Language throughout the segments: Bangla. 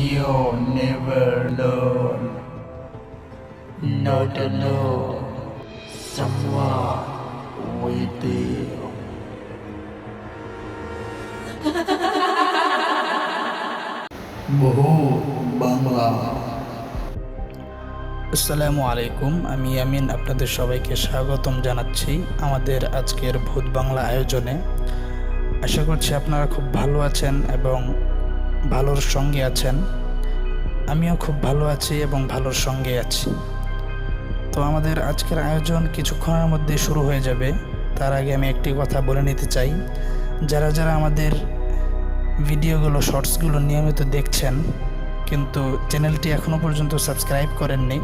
You'll never learn. Not alone. Someone with you. বহু বাংলা আসসালামু আলাইকুম আমি আমিন আপনাদের সবাইকে স্বাগতম জানাচ্ছি আমাদের আজকের ভূত বাংলা আয়োজনে আশা করছি আপনারা খুব ভালো আছেন এবং ভালোর সঙ্গে আছেন। আমিও খুব ভালো আছি এবং ভালোর সঙ্গে আছি। তো আমাদের আজকের আয়োজন কিছুক্ষণের মধ্যে শুরু হয়ে যাবে। তার আগে আমি একটি কথা বলে নিতে চাই। যারা যারা আমাদের ভিডিওগুলো, শর্টসগুলো নিয়মিত দেখছেন, কিন্তু চ্যানেলটি এখনও পর্যন্ত সাবস্ক্রাইব করেননি,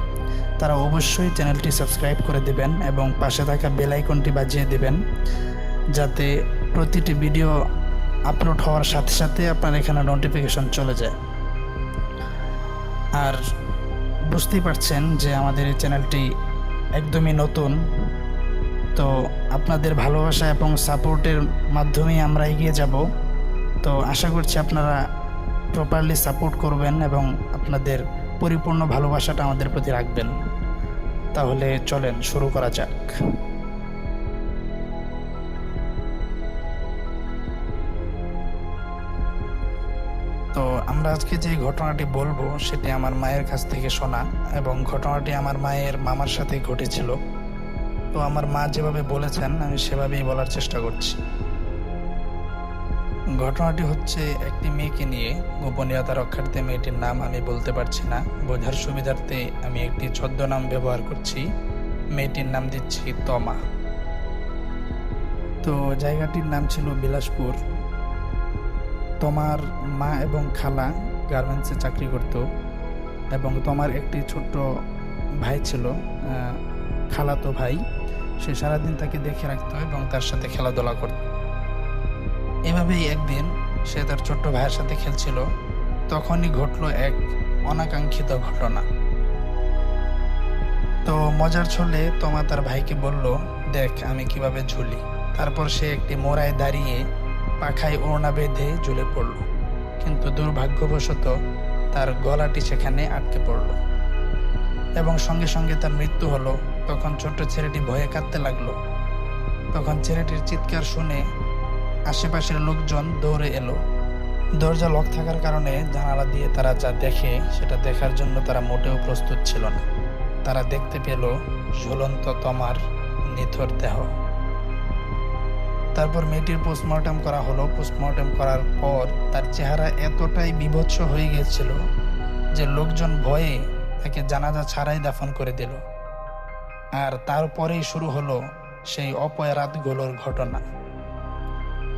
তারা অবশ্যই চ্যানেলটি সাবস্ক্রাইব করে দেবেন এবং পাশে থাকা বেল আইকনটি বাজিয়ে দেবেন, যাতে প্রতিটি ভিডিও আপলোড হওয়ার সাথে সাথে আপনার এখানে নোটিফিকেশন চলে যায়। আর বুঝতেই পারছেন যে আমাদের এই চ্যানেলটি একদমই নতুন। তো আপনাদের ভালোবাসা এবং সাপোর্টের মাধ্যমেই আমরা এগিয়ে যাব। তো আশা করছি আপনারা প্রপারলি সাপোর্ট করবেন এবং আপনাদের পরিপূর্ণ ভালোবাসাটা আমাদের প্রতি রাখবেন। তাহলে চলেন, শুরু করা যাক। তো আমরা আজকে যে ঘটনাটি বলব সেটি আমার মায়ের কাছ থেকে শোনা এবং ঘটনাটি আমার মায়ের মামার সাথে ঘটেছিল। তো আমার মা যেভাবে বলেছেন, আমি সেভাবেই বলার চেষ্টা করছি। ঘটনাটি হচ্ছে একটি মেয়েকে নিয়ে গোপনীয়তা রক্ষার্থে মেয়েটির নাম আমি বলতে পারছি না। বোঝার সুবিধার্থে আমি একটি ছদ্মনাম ব্যবহার করছি। মেয়েটির নাম দিচ্ছি তমা। তো জায়গাটির নাম ছিল বিলাসপুর। তোমার মা এবং খালা গার্মেন্টসে চাকরি করত এবং তোমার একটি ছোট্ট ভাই ছিল খালাতো ভাই। সে সারাদিন তাকে দেখে রাখতো এবং তার সাথে খেলাধুলা করত। এভাবেই একদিন সে তার ছোট্ট ভাইয়ের সাথে খেলছিল। তখনই ঘটলো এক অনাকাঙ্ক্ষিত ঘটনা। তো মজার ছলে তোমা তার ভাইকে বলল, দেখ, আমি কীভাবে ঝুলি। তারপর সে একটি মোড়ায় দাঁড়িয়ে পাখায় ওড়না বেঁধে ঝুলে পড়ল। কিন্তু দুর্ভাগ্যবশত তার গলাটি সেখানে আটকে পড়ল এবং সঙ্গে সঙ্গে তার মৃত্যু হলো। তখন ছোট্ট ছেলেটি ভয়ে কাঁদতে লাগল। তখন ছেলেটির চিৎকার শুনে আশেপাশের লোকজন দৌড়ে এলো। দরজা লক থাকার কারণে জানালা দিয়ে তারা যা দেখে সেটা দেখার জন্য তারা মোটেও প্রস্তুত ছিল না। তারা দেখতে পেল ঝুলন্ত তমার নিথর দেহ। তারপর মেয়েটির পোস্টমর্টম করা হলো। পোস্টমর্টম করার পর তার চেহারা এতটাই বিভৎস হয়ে গিয়েছিল যে লোকজন ভয়ে তাকে জানাজা ছাড়াই দাফন করে দিল। আর তারপরেই শুরু হলো সেই অপরাধগুলোর ঘটনা।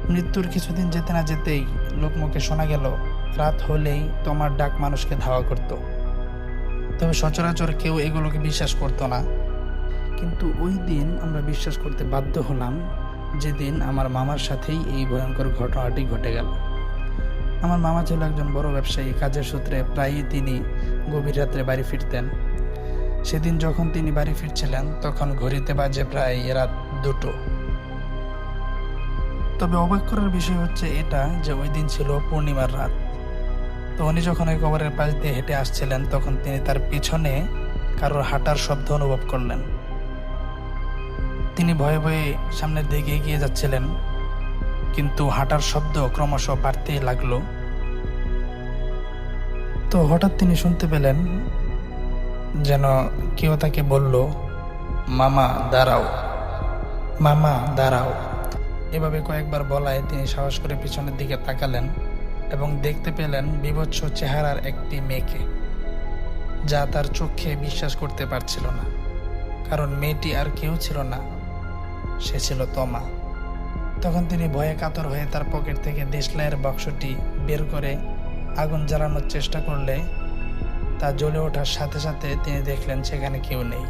মৃত্যুর কিছুদিন যেতে না যেতেই লোকমুখে শোনা গেল, রাত হলেই তোমার ডাক মানুষকে ধাওয়া করত। তবে সচরাচর কেউ এগুলোকে বিশ্বাস করতো না। কিন্তু ওই দিন আমরা বিশ্বাস করতে বাধ্য হলাম যেদিন আমার মামার সাথেই এই ভয়ঙ্কর ঘটনাটি ঘটে গেল। আমার মামা ছিল একজন বড় ব্যবসায়ী, কাজের সূত্রে প্রায়ই তিনি গভীর রাত্রে বাড়ি ফিরতেন। সেদিন যখন তিনি বাড়ি ফিরছিলেন, তখন ঘড়িতে বাজে প্রায় রাত দুটো। তবে অবাক করার বিষয় হচ্ছে এটা যে ওই দিন ছিল পূর্ণিমার রাত। তো উনি যখন ওই কবরের পাশ দিয়ে হেঁটে আসছিলেন, তখন তিনি তার পিছনে কারোর হাঁটার শব্দ অনুভব করলেন। তিনি ভয়ে ভয়ে সামনের দিকে এগিয়ে যাচ্ছিলেন, কিন্তু হাঁটার শব্দ ক্রমশ বাড়তেই লাগল। তো হঠাৎ তিনি শুনতে পেলেন যেন কেউ তাকে বলল, মামা, দাঁড়াও। মামা, দাঁড়াও। এভাবে কয়েকবার বলায় তিনি সাহস করে পিছনের দিকে তাকালেন এবং দেখতে পেলেন বিভৎস চেহারার একটি মেয়েকে, যা তার চোখে বিশ্বাস করতে পারছিল না, কারণ মেয়েটি আর কেউ ছিল না। সে ছিল তমা। তখন তিনি ভয়ে কাতর হয়ে তার পকেট থেকে দেশলাইয়ের বাক্সটি বের করে আগুন জ্বালানোর চেষ্টা করলে তা জ্বলে ওঠার সাথে সাথে তিনি দেখলেন সেখানে কেউ নেই।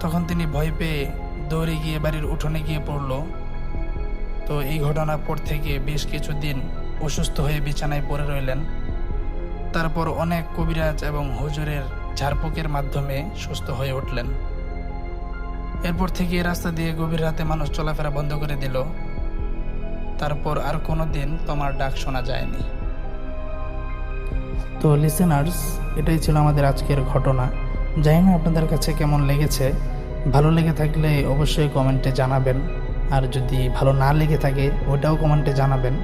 তখন তিনি ভয় পেয়ে দৌড়ে গিয়ে বাড়ির উঠোনে গিয়ে পড়ল। তো এই ঘটনার পর থেকে বেশ কিছুদিন অসুস্থ হয়ে বিছানায় পড়ে রইলেন। তারপর অনেক কবিরাজ এবং হুজুরের ঝাড়ফুঁকের মাধ্যমে সুস্থ হয়ে উঠলেন। এরপর থেকে এই রাস্তা দিয়ে গভীর রাতে মানুষ চলাফেরা বন্ধ করে দিল। তারপর আর কোনো দিন তোমার ডাক শোনা যায়নি। তো লিসেনার্স এটাই ছিল আমাদের আজকের ঘটনা। জানি না আপনাদের কাছে কেমন লেগেছে। ভালো লেগে থাকলে অবশ্যই কমেন্টে জানাবেন। আর যদি ভালো না লেগে থাকে, ওটাও কমেন্টে জানাবেন।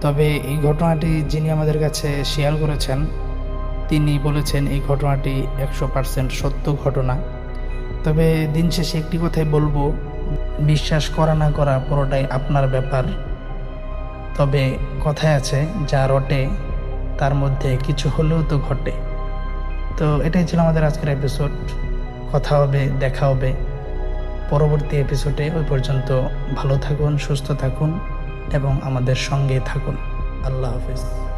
তবে এই ঘটনাটি যিনি আমাদের কাছে শেয়ার করেছেন, তিনি বলেছেন এই ঘটনাটি একশো পার্সেন্ট সত্য ঘটনা। তবে দিন শেষে একটি কথাই বলব, বিশ্বাস করা না করা পুরোটাই আপনার ব্যাপার। তবে কথায় আছে, যা রটে, তার মধ্যে কিছু হলেও তো ঘটে। তো এটাই ছিল আমাদের আজকের এপিসোড কথা হবে, দেখা হবে। পরবর্তী এপিসোডে ওই পর্যন্ত ভালো থাকুন, সুস্থ থাকুন এবং আমাদের সঙ্গে থাকুন। আল্লাহ হাফিজ।